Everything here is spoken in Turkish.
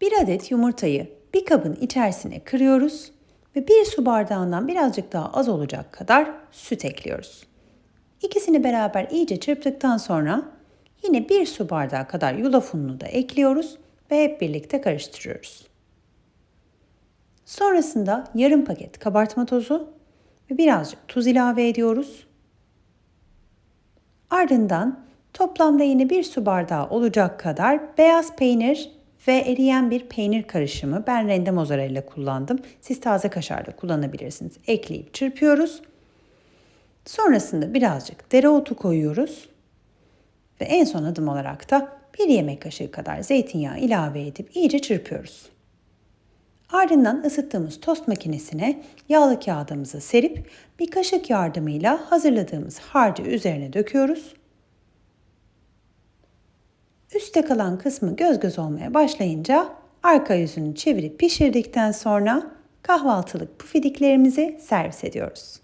Bir adet yumurtayı bir kabın içerisine kırıyoruz ve bir su bardağından birazcık daha az olacak kadar süt ekliyoruz. İkisini beraber iyice çırptıktan sonra yine bir su bardağı kadar yulaf ununu da ekliyoruz ve hep birlikte karıştırıyoruz. Sonrasında yarım paket kabartma tozu ve birazcık tuz ilave ediyoruz. Ardından toplamda yine bir su bardağı olacak kadar beyaz peynir ve eriyen bir peynir karışımı. Ben rende mozzarella kullandım. Siz taze kaşar da kullanabilirsiniz. Ekleyip çırpıyoruz. Sonrasında birazcık dereotu koyuyoruz. Ve en son adım olarak da bir yemek kaşığı kadar zeytinyağı ilave edip iyice çırpıyoruz. Ardından ısıttığımız tost makinesine yağlı kağıdımızı serip bir kaşık yardımıyla hazırladığımız harcı üzerine döküyoruz. Üste kalan kısmı göz göz olmaya başlayınca arka yüzünü çevirip pişirdikten sonra kahvaltılık pufidiklerimizi servis ediyoruz.